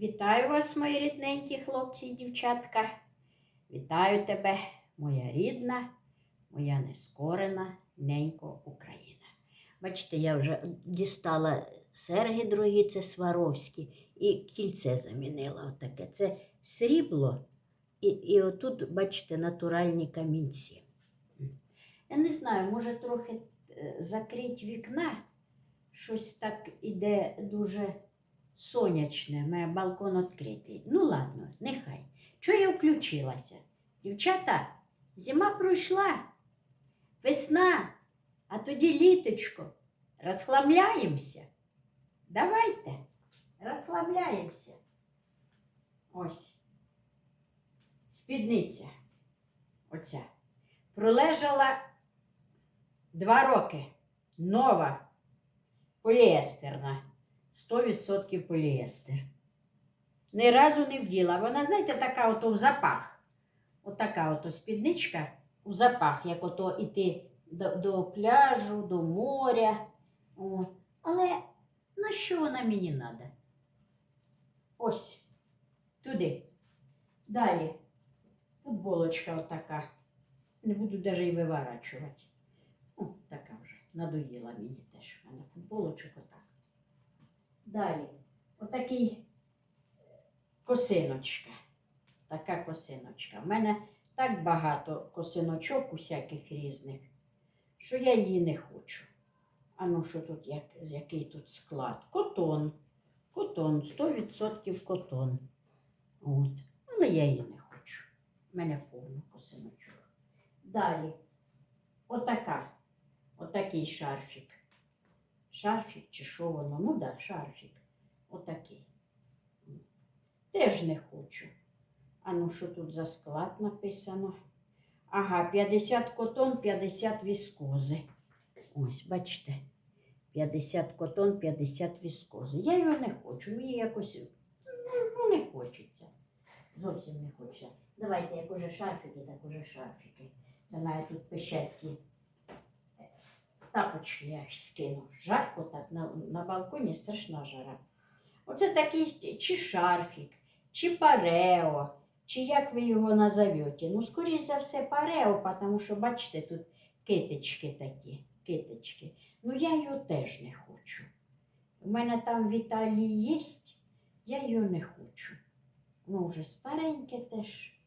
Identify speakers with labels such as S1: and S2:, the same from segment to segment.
S1: Вітаю вас, мої рідненькі хлопці і дівчатка. Вітаю тебе, моя рідна, моя нескорена ненько Україна. Бачите, я вже дістала серги другі, це Сваровські, і кільце замінила. Отаке. Це срібло, і, і отут, бачите, натуральні камінці. Я не знаю, може трохи е, закрить вікна, щось так іде дуже сонячне, у балкон відкритий. Ну ладно, нехай. Чого я включилася? Дівчата, зима пройшла, весна, а тоді літочко. Розхламляємося. Давайте, розслабляємося. Ось. Спідниця. Оця. Пролежала два роки. Нова. Поліестерна. 100% поліестер. Ні разу не вділа. Вона, знаєте, така ото в запах. Отака ото спідничка у запах, як ото іти до, до пляжу, до моря. О. Але на що вона мені треба? Ось. Туди. Далі. Футболочка отака. Не буду навіть і виворачувати. О, така вже. Надоїла мені теж. У мене футболочок отак. Далі, отакий косиночка. Така косиночка. У мене так багато косиночок усяких різних, що я її не хочу. А ну що тут, як, який тут склад? Котон. Котон, 100% котон. От. Але я її не хочу. У мене повно косиночок. Далі, отака, отакий шарфік. Шарфік чи що воно? Ну да, шарфік. Отакий. Теж не хочу. А ну що тут за склад написано? Ага, 50 котон, 50 віскози. Ось, бачите. 50 котон, 50 віскози. Я його не хочу. Мені якось ну, не хочеться. Зовсім не хочеться. Давайте, як уже шарфіки, так уже шарфіки. Це навіть тут пишать ті тапочки я їх скину. Жарко так, на, на балконі страшна жара. Оце такий чи шарфік, чи парео, чи як ви його назовете. Ну, скоріш за все, парео, тому що, бачите, тут китички такі, китички. Ну, я його теж не хочу. У мене там в Італії є, я його не хочу. Ну, вже стареньке теж.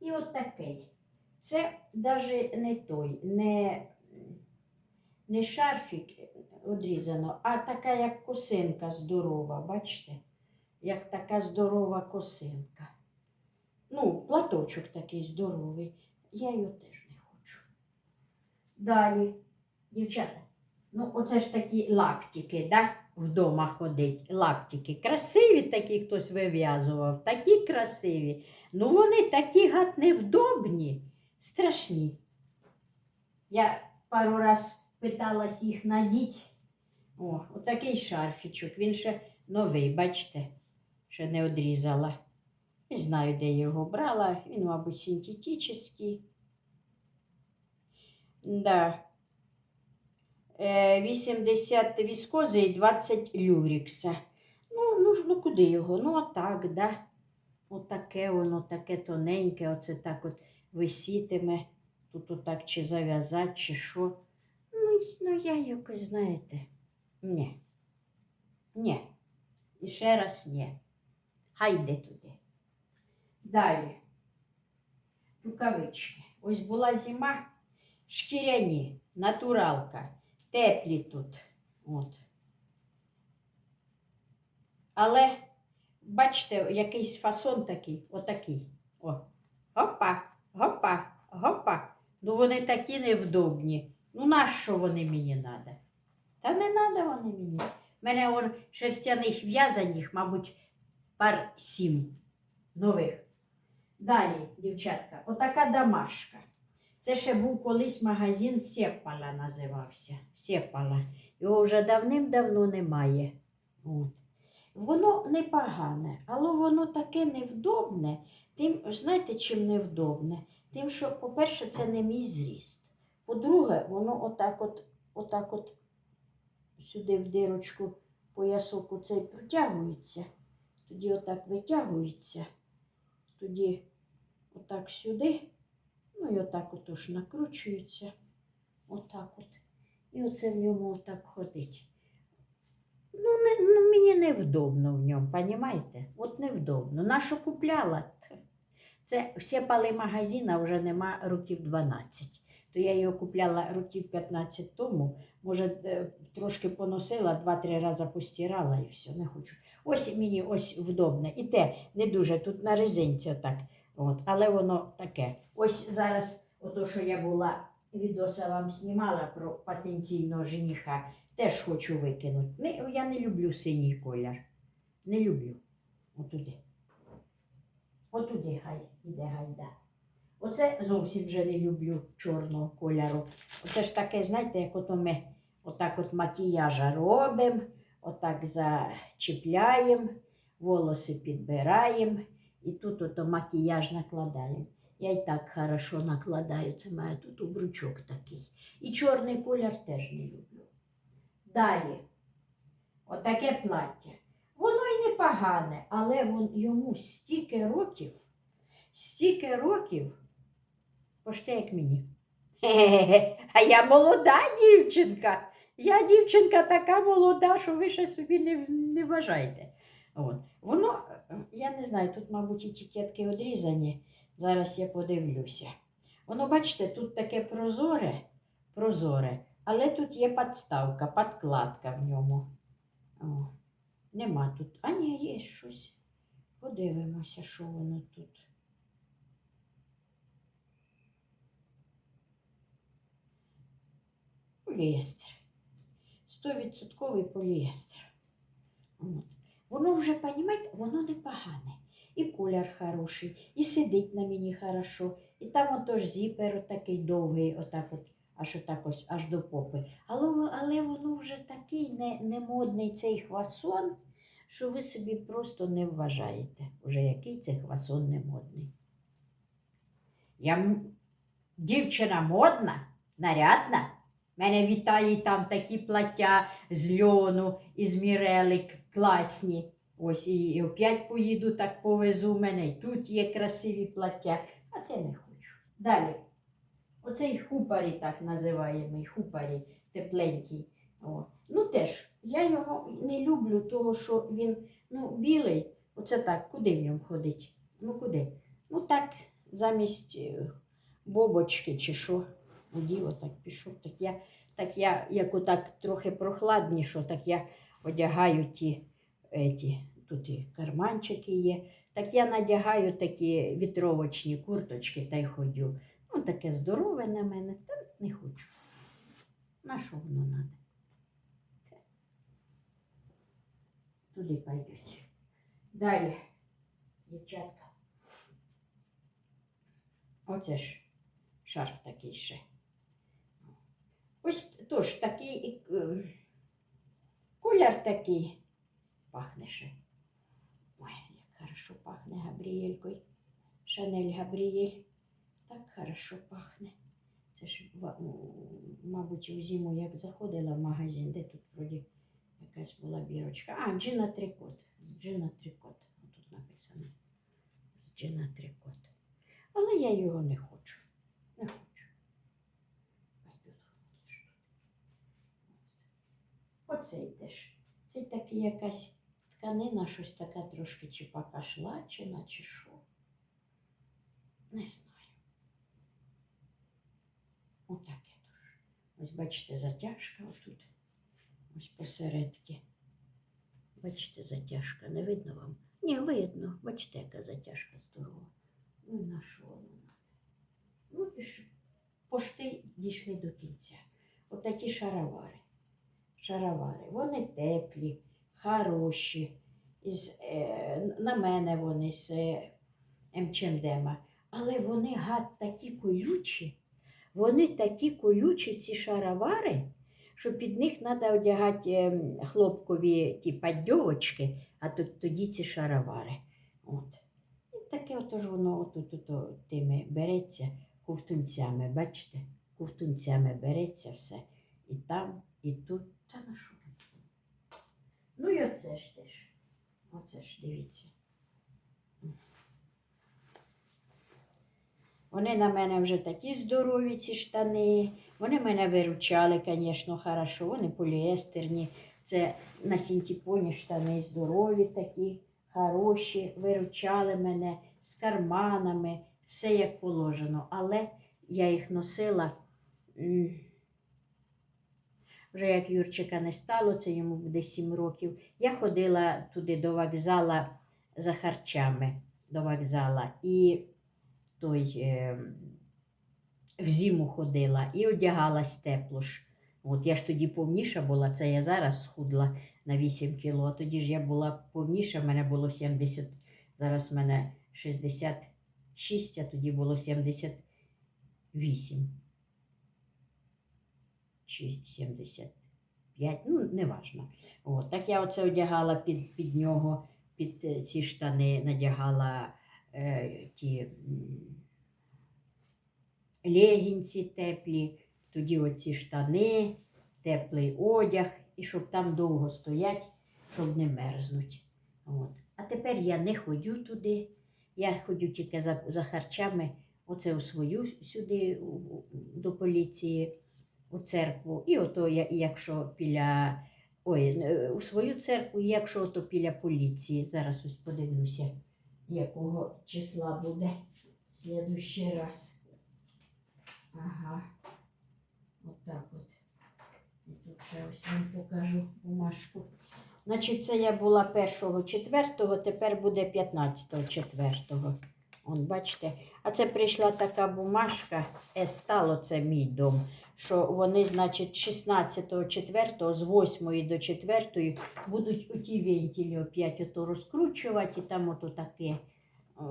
S1: І от такий. Це навіть не той, не, не шарфік одрізано, а така як косинка здорова, бачите? Як така здорова косинка. Ну, платочок такий здоровий. Я його теж не хочу. Далі, дівчата, ну оце ж такі лаптики, да? Вдома ходить. Лаптики. Красиві такі хтось вив'язував, такі красиві. Ну вони такі гад невдобні страшні. Я пару раз питалась їх надіть. О, отакий шарфічок. Він ще новий, бачите, ще не одрізала. Не знаю, де його брала. Він, мабуть, синтетичний. Да. Е, 80 віскози і 20 люрікса. Ну, ну, ж, ну куди його? Ну, отак, да. Отаке воно, таке тоненьке, оце так от висітиме, тут отак чи зав'язати, чи що. Ну, ну я якось, знаєте, ні. Ні. І ще раз ні. Хай йде туди. Далі. Рукавички. Ось була зима, шкіряні, натуралка, теплі тут. От. Але, бачите, якийсь фасон такий, отакий. О. Опа. Гопа, гопа. Ну вони такі невдобні. Ну нащо вони мені треба? Та не треба вони мені. У мене он шерстяних в'язаних, мабуть, пар сім нових. Далі, дівчатка, отака домашка. Це ще був колись магазин Сепала називався. Сепала. Його вже давним-давно немає. От. Воно непогане, але воно таке невдобне. Тим, знаєте, чим невдобне? Тим, що, по-перше, це не мій зріст. По-друге, воно отак от, отак от сюди в дирочку поясок оцей протягується, тоді отак витягується, тоді отак сюди, ну і отак отож накручується, отак от. І оце в ньому отак ходить. Ну, не, ну мені невдобно в ньому, понімаєте? От невдобно. Нащо купляла? Це всі пали магазина вже нема років 12. То я його купляла років 15 тому. Може, е, трошки поносила, два-три рази постирала і все, не хочу. Ось мені ось вдобне. І те не дуже тут на резинці отак. От, але воно таке. Ось зараз, ото що я була, відоса вам знімала про потенційного жениха, теж хочу викинути. Не, я не люблю синій колір. Не люблю. Отуди. Отуди хай іде гайда. Оце зовсім вже не люблю чорного кольору. Оце ж таке, знаєте, як ото ми отак от макіяжа робимо, отак зачіпляємо, волоси підбираємо і тут ото макіяж накладаємо. Я і так хорошо накладаю, це має тут обручок такий. І чорний колір теж не люблю. Далі, отаке плаття. Воно й непогане, але вон, йому стільки років, стільки років, поште як мені. А я молода дівчинка. Я дівчинка така молода, що ви ще собі не, не вважаєте. От. Воно, я не знаю, тут, мабуть, етикетки одрізані. Зараз я подивлюся. Воно, бачите, тут таке прозоре, прозоре, але тут є подставка, подкладка в ньому. О, нема тут. А ні, є щось. Подивимося, що воно тут. Поліестер. 100% поліестер. От. Воно вже, понімаєте, воно непогане. І колір хороший, і сидить на мені хорошо. І там отож зіпер такий довгий, отак от, аж отак ось, аж до попи. Але, але воно вже такий не, не модний цей хвасон, що ви собі просто не вважаєте, вже який це хвасон не модний. Я дівчина модна, нарядна. Мене вітає там такі плаття з льону і з мірели к- класні. Ось і опять поїду, так повезу мене. І тут є красиві плаття, а те не хочу. Далі. Оцей хупарі, так називаємо, хупарі, тепленький. О. Ну теж, я його не люблю, того, що він ну, білий. Оце так, куди в ньому ходить? Ну куди? Ну так, замість е, бобочки чи що. Одів, отак пішов. Так я, так я, як отак трохи прохладніше, так я одягаю ті, еті, тут і карманчики є. Так я надягаю такі вітровочні курточки та й ходю. Ну, таке здорове на мене, та не хочу. На що воно треба? Туди пойдуть. Далі, дівчатка. Оце ж шарф такий ще. Ось тож такий е, колір такий. Пахне ще. Ой, як хорошо пахне Габріелькою. Шанель Габріель. Так хорошо пахне. Це ж, мабуть, у зиму як заходила в магазин, де тут вроді якась була бірочка. А, джина трикот. З джина трикот. Тут написано. З джина трикот. Але я його не хочу. Не хочу. Оцей теж. Це такий якась тканина, щось така трошки чи покашлачена, чи що. Не знаю. Отаке дуже. Ось бачите, затяжка отут. Ось посередки. Бачите, затяжка. Не видно вам? Ні, видно. Бачите, яка затяжка здорова. Ну, на що воно надо? Ну, піш... пошти дійшли до кінця. Отакі шаровари. Шаровари. Вони теплі, хороші. Із, е, на мене вони з е, МЧМДема. Але вони гад такі колючі. Вони такі колючі, ці шаровари, що під них треба одягати ем, хлопкові ті падьовочки, а то, тоді ці шаровари. От. І таке отож воно отут ото тими береться ковтунцями, бачите? Ковтунцями береться все. І там, і тут. Та на що? Ну і оце ж теж. Оце ж, дивіться. Вони на мене вже такі здорові, ці штани. Вони мене виручали, звісно, хорошо. Вони поліестерні. Це на синтепоні штани здорові такі, хороші, виручали мене з карманами, все як положено. Але я їх носила. Вже як Юрчика не стало, це йому буде 7 років. Я ходила туди до вокзала за харчами до вокзала. І той е, в зиму ходила і одягалась тепло ж. От я ж тоді повніша була, це я зараз схудла на 8 кіло, а тоді ж я була повніша, в мене було 70, зараз в мене 66, а тоді було 78. Чи 75, ну, неважно. От, так я оце одягала під, під нього, під е, ці штани, надягала ті легінці теплі, тоді оці штани, теплий одяг, і щоб там довго стоять, щоб не мерзнуть. От. А тепер я не ходю туди, я ходю тільки за, за харчами, оце у свою сюди до поліції, у церкву. І ото я, якщо біля. Ой, е, у свою церкву, якщо ото біля поліції. Зараз ось подивлюся, якого числа буде в следующий раз. Ага. Отак от. І тут ще ось вам покажу бумажку. Значить, це я була 1 четвертого, тепер буде 15 четвертого. Он, бачите. А це прийшла така бумажка, Естало, це мій дом, що вони, значить, 16 четвертого, з 8 до 4 будуть оті вентилі опять ото розкручувати, і там ото таке. е,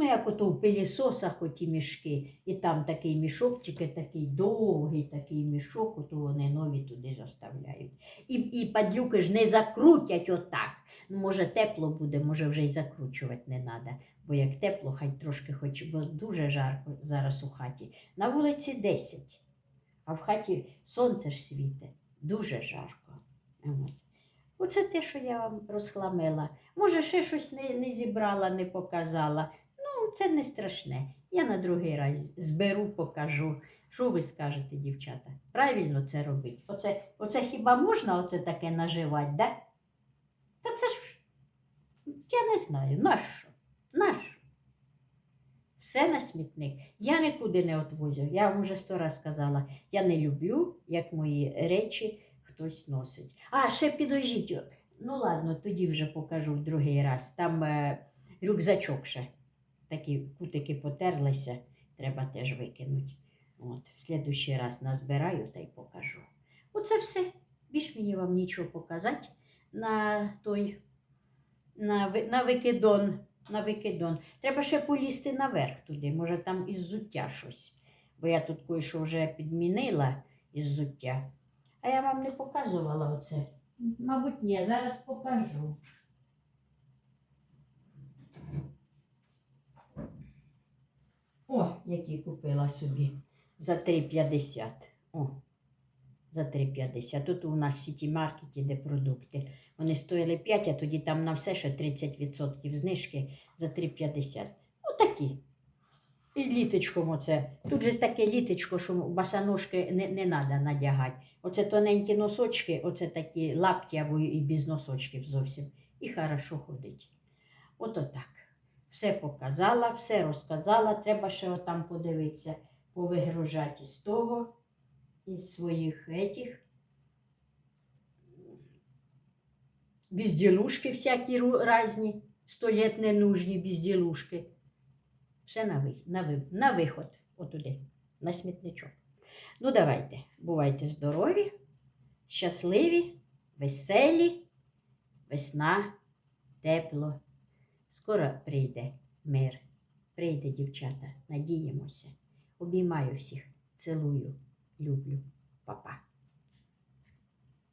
S1: Ну, як ото в пилісосах оті мішки, і там такий мішок, тільки такий довгий такий мішок, ото вони нові туди заставляють. І, і падлюки ж не закрутять отак. Ну, може, тепло буде, може вже й закручувати не треба. Бо як тепло, хай трошки хоч, бо дуже жарко зараз у хаті. На вулиці 10, а в хаті сонце ж світе, дуже жарко. От. Оце те, що я вам розхламила. Може, ще щось не, не зібрала, не показала. Ну, це не страшне. Я на другий раз зберу, покажу. Що ви скажете, дівчата? Правильно це робить? Оце, оце хіба можна оце таке наживати, да? Та це ж я не знаю, нащо? Нащо? Все на смітник. Я нікуди не відвозю. Я вам вже сто раз сказала, я не люблю, як мої речі хтось носить. А, ще підожіть. Ну ладно, тоді вже покажу другий раз. Там е, рюкзачок ще. Такі кутики потерлися, треба теж викинути. От, в следующий раз назбираю та й покажу. Оце все. Більш мені вам нічого показати на той, на, на викидон. На викидон. Треба ще полізти наверх туди, може там із зуття щось. Бо я тут кое-що вже підмінила із зуття. А я вам не показувала оце. Мабуть, ні, зараз покажу. О, який купила собі за 3,50. О, за 3,50. Тут у нас в сіті маркеті, де продукти. Вони стояли 5, а тоді там на все ще 30% знижки за 3,50. Ну такі. І літочком оце. Тут же таке літочко, що басаножки не, не треба надягати. Оце тоненькі носочки, оце такі лапті або і без носочків зовсім. І хорошо ходить. Ото так. Все показала, все розказала. Треба ще отам подивитися, повигружати із того, із своїх етіх. Безділушки всякі ру- різні, сто літ не нужні безділушки. Все на, ви, на, ви, на виход, отуди, на смітничок. Ну, давайте, бувайте здорові, щасливі, веселі, весна, тепло. Скоро прийде мир, прийде, дівчата, надіємося. Обіймаю всіх, цілую, люблю, Па-па.